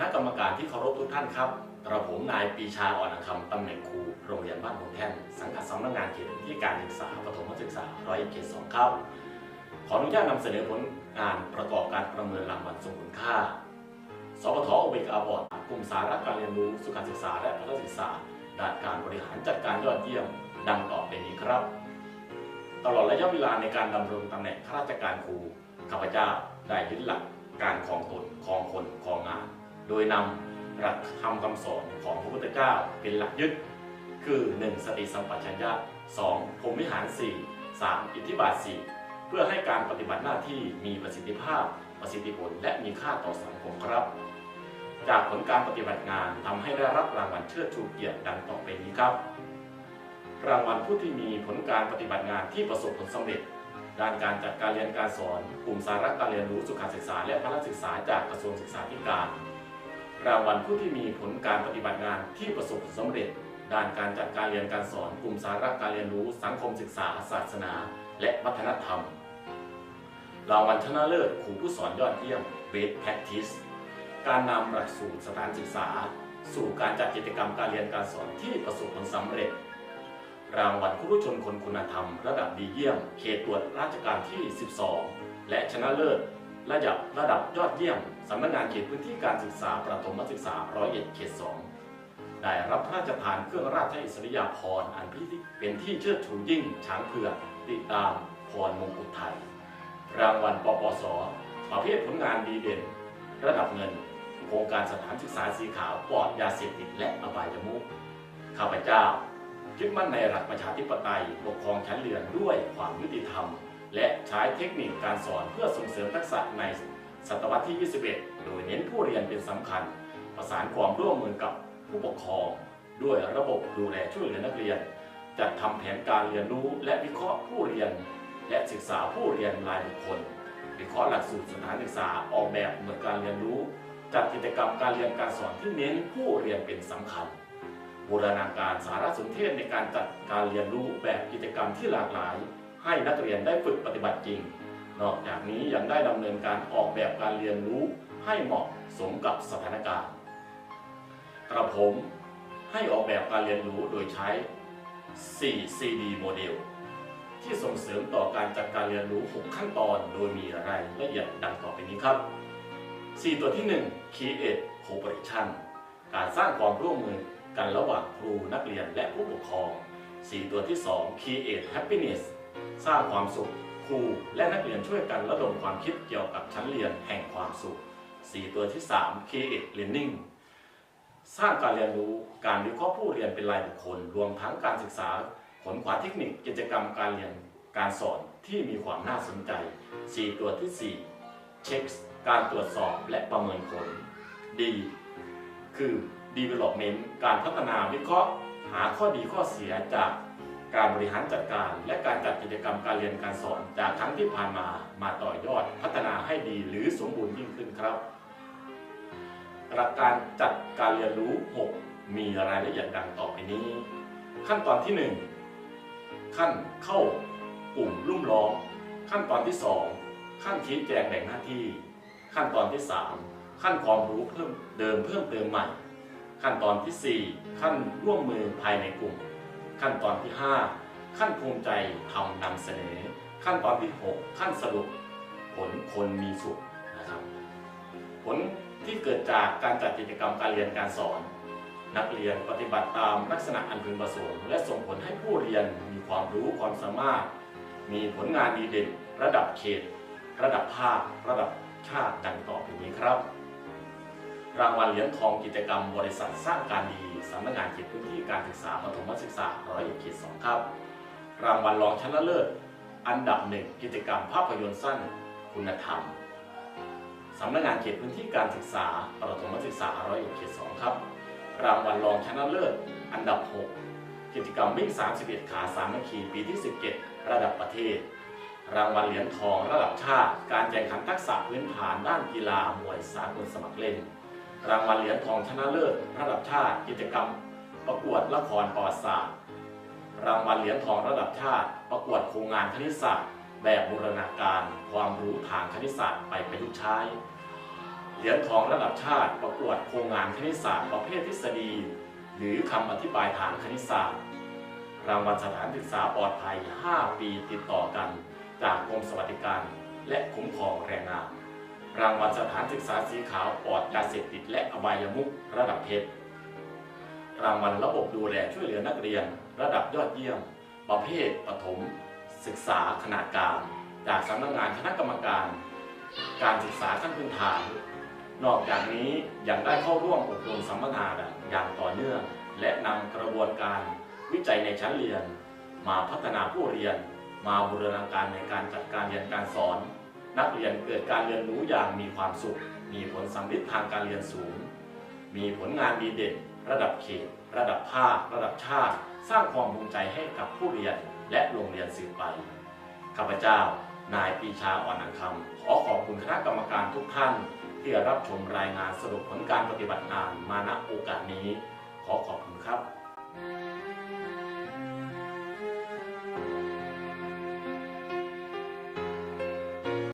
ณะกรรมการที่เคารพทุกท่านครับกระผมนายปีชาอ่อนคำตำแหน่งครูโรงเรียนบ้านหงแท่นสังกัดสำนักงานเขตพื้นที่การศึกษาปฐมศึกษาร้อยเขตสองครับ ขออนุญาตนำเสนอผลงานประกอบการประเมินรางวัลทรงคุณค่า สปทอเบกอวอร์ดกลุ่มสาระการเรียนรู้สุขศึกษาและพัฒศึกษาด้านการบริหารจัดการยอดเยี่ยม ดังต่อไปนี้ครับ ตลอดระยะเวลาในการดำรงตำแหน่งข้าราชการครูข้าพเจ้าได้ยึดหลักการครองตนครองคนครองงาน โดยนำหลักธรรมคำสอนของพระพุทธเจ้าเป็นหลักยึด คือ 1. สติสัมปชัญญะ 2. พรหมิหาร 4 3. อิทธิบาท 4 เพื่อให้การปฏิบัติหน้าที่มีประสิทธิภาพ ประสิทธิผล และมีค่าต่อสังคมครับ จากผลการปฏิบัติงานทำให้ได้รับรางวัลเชิดชูเกียรติดังต่อไปนี้ครับ รางวัลผู้ที่มีผลการปฏิบัติงานที่ประสบผลสำเร็จ ด้านการจัดการเรียนการสอน กลุ่มสาระการเรียนรู้สุขศึกษา และพละศึกษาจากกระทรวงศึกษาธิการ รางวัลผู้ที่มีผลการปฏิบัติงานที่ประสบผลสำเร็จ ด้านการจัดการเรียนการสอนกลุ่มสาระการเรียนรู้สังคมศึกษา ศาสนา และวัฒนธรรม รางวัลชนะเลิศครูผู้สอนยอดเยี่ยม Best Practice การนำหลักสูตรสถานศึกษา สู่การจัดกิจกรรมการเรียนการสอนที่ประสบผลสำเร็จ รางวัลครูชนคนคุณธรรม ระดับดีเยี่ยม เขตตรวจราชการที่ 12 และชนะเลิศ ระดับระดับยอดเยี่ยมสำนักงานเขตพื้นที่การศึกษาประถมศึกษาร้อยเอ็ดเขต2ได้รับพระราชทานเครื่องราชอิสริยาภรณ์อันเป็นที่เชิดชูยิ่งช้างเผือกติดตามพรมงกุฎไทย รางวัลปปส ประเภทผลงานดีเด่น ระดับเงิน โครงการสถานศึกษาสีขาวปลอดยาเสพติดและอบายมุขข้าพเจ้ายึดมั่นในหลักประชาธิปไตยปกครองชั้นเรียนด้วยความยุติธรรม และใช้เทคนิคการสอนเพื่อส่งเสริมทักษะในศตวรรษที่ 21 โดยเน้นผู้เรียนเป็นสำคัญ ประสานความร่วมมือกับผู้ปกครอง ด้วยระบบดูแลช่วยเหลือนักเรียน จัดทำแผนการเรียนรู้และวิเคราะห์ผู้เรียน และศึกษาผู้เรียนรายบุคคล วิเคราะห์หลักสูตรสถานศึกษาออกแบบหน่วยการเรียนรู้ จัดกิจกรรมการเรียนการสอนที่เน้นผู้เรียนเป็นสำคัญบูรณาการสารสนเทศในการจัดการเรียนรู้แบบกิจกรรมที่หลากหลาย ให้นักเรียนได้ฝึกปฏิบัติจริง นอกจากนี้ยังได้ดำเนินการออกแบบการเรียนรู้ให้เหมาะสมกับสถานการณ์ กระผมให้ออกแบบการเรียนรู้โดยใช้ 4 CD โมเดลที่ส่งเสริมต่อการจัดการเรียนรู้ 6 ขั้นตอน โดยมีรายละเอียดดังต่อไปนี้ครับ 4 ตัวที่ 1 Create Cooperation การสร้างความร่วมมือกันระหว่างครูนักเรียนและผู้ปกครอง 4 ตัวที่ 2 Create Happiness สร้างความสุขครูและนักเรียนช่วยกันระดมความคิดเกี่ยวกับชั้นเรียนแห่งความสุข 4 ตัวที่ 3 Create Learning สร้างการเรียนรู้การวิเคราะห์ผู้เรียนเป็นรายบุคคล รวมทั้งการศึกษาขนขวาเทคนิคกิจกรรมการเรียนการสอนที่มีความน่าสนใจ 4 ตัวที่ 4 เช็คการตรวจสอบและประเมินผล D คือ development การพัฒนาวิเคราะห์ หาข้อดีข้อเสียจาก การบริหารจัดการ และการจัดกิจกรรมการเรียนการสอน จากครั้งที่ผ่านมามาต่อยอดพัฒนาให้ดีหรือสมบูรณ์ยิ่งขึ้นครับ หลักการจัดการเรียนรู้ 6 มีรายละเอียดดังต่อไปนี้ ขั้นตอนที่ 1 ขั้นเข้ากลุ่มรุ่มล้อมขั้นตอนที่ 2 ขั้นชี้แจงแบ่งหน้าที่ ขั้นตอนที่ 3 ขั้นความรู้เพิ่มเดิมเพิ่มเติมใหม่ ขั้นตอนที่ 4 ขั้นร่วมมือภายในกลุ่ม ขั้นตอนที่ 5 ขั้นภูมิใจทำนำเสนอ ขั้นตอนที่ 6 ขั้นสรุปผลคนมีสุขนะครับผลที่เกิดจากการจัดกิจกรรมการเรียนการสอน นักเรียนปฏิบัติตามลักษณะอันพึงประสงค์และส่งผลให้ผู้เรียนมีความรู้ความสามารถ มีผลงานดีเด่น ระดับเขต ระดับภาค ระดับชาติดังต่อไปนี้ครับ รางวัลเหรียญทองกิจกรรมบริษัทสร้างการดีสำนักงานเขตพื้นที่การศึกษาปฐมศึกษาร้อยเอ็ดเขตสองครับ รางวัลรองชนะเลิศ อันดับหนึ่งกิจกรรมภาพยนตร์สั้นคุณธรรมสำนักงานเขตพื้นที่การศึกษาประถมศึกษาร้อยเอ็ดเขตสองครับ รางวัลรองชนะเลิศ อันดับ 6 กิจกรรมวิ่ง 31 ขาสามัคคีปีที่ 17 ระดับประเทศ รางวัลเหรียญทองระดับชาติ การแข่งขันทักษะพื้นฐานด้านกีฬามวยสากลสมัครเล่น รางวัลเหรียญทองชนะเลิศระดับชาติ กิจกรรม ประกวดละครประวัติศาสตร์ รางวัลเหรียญทองระดับชาติ ประกวดโครงงานคณิตศาสตร์ แบบบูรณาการ ความรู้ทางคณิตศาสตร์ไปประยุกต์ใช้ เหรียญทองระดับชาติ ประกวดโครงงานคณิตศาสตร์ประเภททฤษฎี หรือคำอธิบายทางคณิตศาสตร์ รางวัลสถานศึกษาปลอดภัย 5 ปีติดต่อกัน จากกรมสวัสดิการ และคุ้มครองแรงงาน รางวัลสถานศึกษาสีขาวปลอดยาเสพติดและอบายมุขระดับเพชร รางวัลระบบดูแลช่วยเหลือนักเรียน ระดับยอดเยี่ยม ประเภทปฐมศึกษาขนาดกลางจากสำนักงานคณะกรรมการ การศึกษาขั้นพื้นฐาน นอกจากนี้ยังได้เข้าร่วมอบรมสัมมนาอย่างต่อเนื่อง และนำกระบวนการวิจัยในชั้นเรียน มาพัฒนาผู้เรียน มาบูรณาการในการจัดการเรียนการสอน นักเรียนเกิดการเรียนรู้อย่างมีความสุข มีผลสำลิดทางการเรียนสูง มีผลงานดีเด่น ระดับเขต ระดับภาค ระดับชาติ สร้างความภูมิใจให้กับผู้เรียนและโรงเรียนสืบไป ข้าพเจ้า นายปีชาอ่อนอังคำขอขอบคุณคณะกรรมการทุกท่านที่รับชมรายงานสรุปผลการปฏิบัติงานมาณโอกาสนี้ ขอขอบคุณครับ